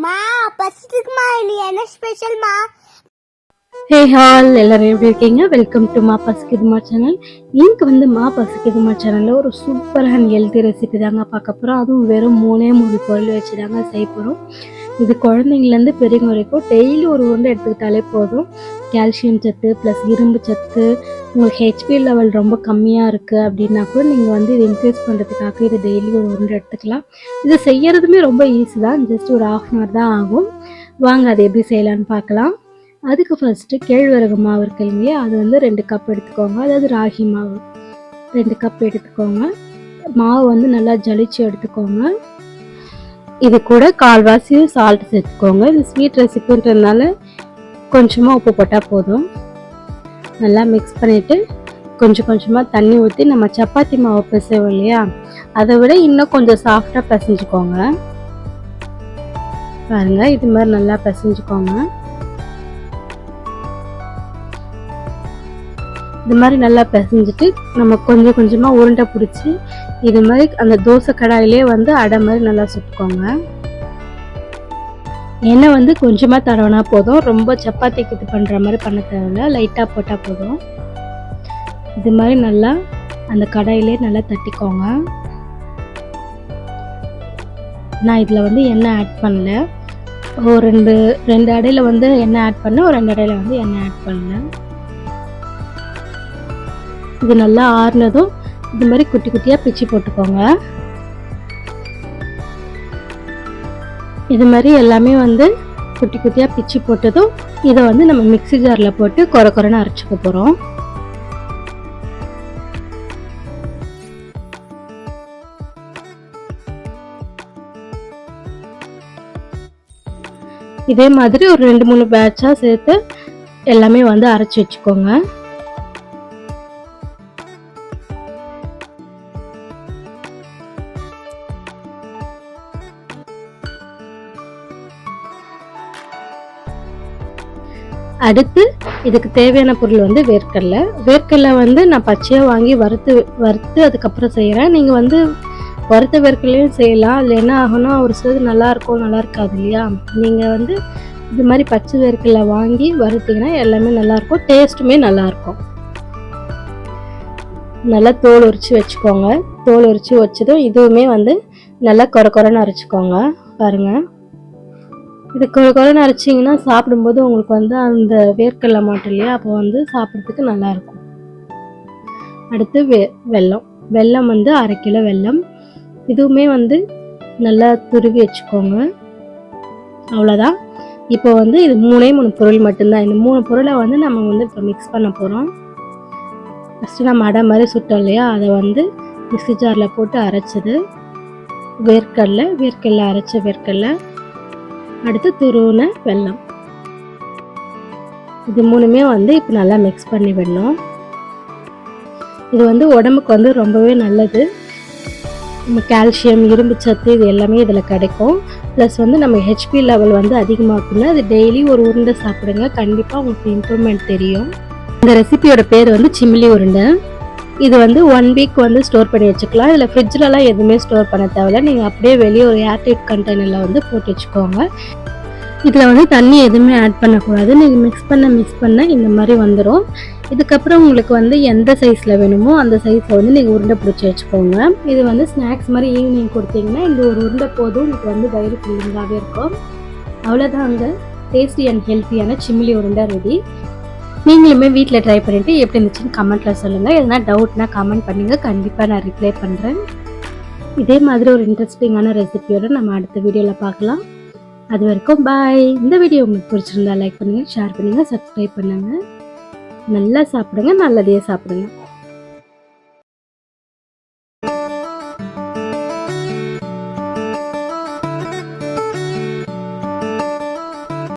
மா பசிக்குமா இல்லையா என்ன ஸ்பெஷல்மா ஹே ஹால் எல்லாரும் எப்படி இருக்கீங்க? வெல்கம் டு மா பசிக்குதுமா சேனல் இன்னைக்கு வந்து மா பசிக்குதுமா சேனலில் ஒரு சூப்பரான ஹெல்த்தி ரெசிபி தாங்க பார்க்க போகிறோம் அதுவும் வெறும் மூணே மூணு பொருள் வச்சு தாங்க செய்ய போகிறோம் இது குழந்தைங்கலேருந்து பெரியவங்க வரைக்கும் டெய்லி ஒரு உருண்டை எடுத்துக்கிட்டாலே போதும். கால்சியம் சத்து ப்ளஸ் இரும்பு சத்து உங்களுக்கு ஹெச்பி லெவல் ரொம்ப கம்மியாக இருக்குது அப்படின்னா கூட நீங்கள் வந்து இது இன்க்ரீஸ் பண்ணுறதுக்காக இது டெய்லி ஒரு உருண்டை எடுத்துக்கலாம். இது செய்யறதுமே ரொம்ப ஈஸி தான். ஜஸ்ட் ஒரு ஆஃப் அன் ஹவர் தான் ஆகும். வாங்க அதை எப்படி செய்யலான்னு பார்க்கலாம். அதுக்கு ஃபஸ்ட்டு கேழ்வரகு மாவு இருக்கு இல்லையா அது வந்து ரெண்டு கப் எடுத்துக்கோங்க. அதாவது ராகி மாவு. ரெண்டு கப் எடுத்துக்கோங்க. மாவு வந்து நல்லா ஜலிச்சு எடுத்துக்கோங்க. இது கூட கால்வாசி சால்ட் சேர்த்துக்கோங்க. இது ஸ்வீட் ரெசிபின்றதுனால கொஞ்சமாக உப்பு போட்டால் போதும். நல்லா மிக்ஸ் பண்ணிவிட்டு கொஞ்சம் கொஞ்சமாக தண்ணி ஊற்றி நம்ம சப்பாத்தி மாவு பிசைவோம் இல்லையா? அதை விட இன்னும் கொஞ்சம் சாஃப்டாக பிசைஞ்சுக்கோங்க. பாருங்க இது மாதிரி நல்லா பிசைஞ்சுக்கோங்க. இது மாதிரி நல்லா பிசைஞ்சிட்டு நம்ம கொஞ்சம் கொஞ்சமாக உருண்டை பிடிச்சி இது மாதிரி அந்த தோசை கடாயிலே வந்து அடை மாதிரி நல்லா சுட்டுக்கோங்க. எண்ணெய் வந்து கொஞ்சமாக தடவினா போதும். ரொம்ப சப்பாத்திக்கு இது பண்ணுற மாதிரி பண்ண தேவையில்ல. லைட்டாக போட்டால் போதும். இது மாதிரி நல்லா அந்த கடாயிலே நல்லா தட்டிக்கோங்க. நான் இதில் வந்து எண்ணெய் ஆட் பண்ணல. ஒரு ரெண்டு ரெண்டு அடையில் வந்து எண்ணெய் ஆட் பண்ணேன் ஒரு ரெண்டு அடையில் வந்து எண்ணெய் ஆட் பண்ணல. இது நல்லா ஆறுனதும் இது மாதிரி குட்டி குட்டியாக பிச்சு போட்டுக்கோங்க. இது மாதிரி எல்லாமே வந்து குட்டி குட்டியாக பிச்சு போட்டதும் இதை வந்து நம்ம மிக்ஸி ஜாரில் போட்டு குறை குறைன்னு அரைச்சிக்க போகிறோம் இதே மாதிரி ஒரு ரெண்டு மூணு பேட்சாக சேர்த்து எல்லாமே வந்து அரைச்சி வச்சுக்கோங்க. அடுத்து இதுக்கு தேவையான பொருள் வந்து வேர்க்கடலை. வேர்க்கடலை வந்து நான் பச்சையாக வாங்கி வறுத்து வறுத்து அதுக்கப்புறம் செய்கிறேன் நீங்கள் வந்து வறுத்த வேர்க்கடலையும் செய்யலாம். அதில் என்ன ஆகும்னா ஒரு சிலது நல்லா இருக்கும் நல்லா இருக்காது இல்லையா? நீங்கள் வந்து இது மாதிரி பச்சை வேர்க்கடலை வாங்கி வறுத்தீங்கன்னா எல்லாமே நல்லாயிருக்கும் டேஸ்ட்டுமே நல்லாயிருக்கும் நல்லா தோல் உரித்து வச்சுக்கோங்க. தோல் உரித்து வச்சதும் இதுவுமே வந்து நல்லா குறை குறைன்னு அரைச்சிக்கோங்க. பாருங்கள் இது குறை அரைச்சிங்கன்னா சாப்பிடும்போது உங்களுக்கு வந்து அந்த வேர்க்கடலை மாட்டோம் இல்லையா? அப்போ வந்து சாப்பிட்றதுக்கு நல்லாயிருக்கும் அடுத்து வெ வெல்லம். வெல்லம் வந்து அரை கிலோ வெல்லம். இதுவுமே வந்து நல்லா துருவி வச்சுக்கோங்க. அவ்வளோதான். இப்போ வந்து இது மூணே மூணு பொருள் மட்டும்தான். இந்த மூணு பொருளை வந்து நம்ம வந்து இப்போ மிக்ஸ் பண்ண போகிறோம் ஃபஸ்ட்டு நம்ம அடை மாதிரி சுட்டோம் இல்லையா? அதை வந்து மிக்ஸி ஜாரில் போட்டு அரைச்சது. வேர்க்கடலை வேர்க்கடலை அரைச்ச வேர்க்கடலை. அடுத்து துருவின வெல்லம். இது மூணுமே வந்து இப்போ நல்லா மிக்ஸ் பண்ணி விடணும். இது வந்து உடம்புக்கு வந்து ரொம்பவே நல்லது. நம்ம கால்சியம் இரும்பு சத்து இது எல்லாமே இதில் கிடைக்கும். ப்ளஸ் வந்து நம்ம ஹெச்பி லெவல் வந்து அதிகமாக்குன்னா அது டெய்லி ஒரு உருண்டை சாப்பிடுங்க. கண்டிப்பாக உங்களுக்கு இம்ப்ரூவ்மெண்ட் தெரியும். இந்த ரெசிபியோட பேர் வந்து சிம்லி உருண்டை. இது வந்து ஒன் வீக் வந்து ஸ்டோர் பண்ணி வச்சுக்கலாம். இதில் ஃப்ரிட்ஜ்லலாம் எதுவுமே ஸ்டோர் பண்ண தேவையில்ல. நீங்கள் அப்படியே வெளியே ஒரு ஏர்டைட் கண்டெய்னரில் வந்து போட்டு வச்சுக்கோங்க. இதில் வந்து தண்ணி எதுவுமே ஆட் பண்ணக்கூடாது. நீங்கள் மிக்ஸ் பண்ண மிக்ஸ் பண்ண இந்த மாதிரி வந்துடும் இதுக்கப்புறம் உங்களுக்கு வந்து எந்த சைஸில் வேணுமோ அந்த சைஸில் வந்து நீங்கள் உருண்டை பிடிச்சி வச்சுக்கோங்க. இது வந்து ஸ்நாக்ஸ் மாதிரி ஈவினிங் கொடுத்தீங்கன்னா இந்த ஒரு உருண்டை போதும். உங்களுக்கு வந்து வயிறு ஃபுல்லிங்காகவே இருக்கும். அவ்வளோதாங்க டேஸ்டி அண்ட் ஹெல்த்தியான சிம்லி உருண்டை ரெடி நீங்களுமே வீட்டில் ட்ரை பண்ணிவிட்டு எப்படி இருந்துச்சுன்னு கமெண்ட்டில் சொல்லுங்கள் எதனா டவுட்னா கமெண்ட் பண்ணுங்கள் கண்டிப்பாக நான் ரிப்ளை பண்ணுறேன் இதே மாதிரி ஒரு இன்ட்ரெஸ்டிங்கான ரெசிபியோட நம்ம அடுத்த வீடியோவில் பார்க்கலாம். அது வரைக்கும் பாய் இந்த வீடியோ உங்களுக்கு பிடிச்சிருந்தா லைக் பண்ணுங்கள் ஷேர் பண்ணுங்கள் சப்ஸ்கிரைப் பண்ணுங்கள் நல்லா சாப்பிடுங்க நல்லதையே சாப்பிடுங்க.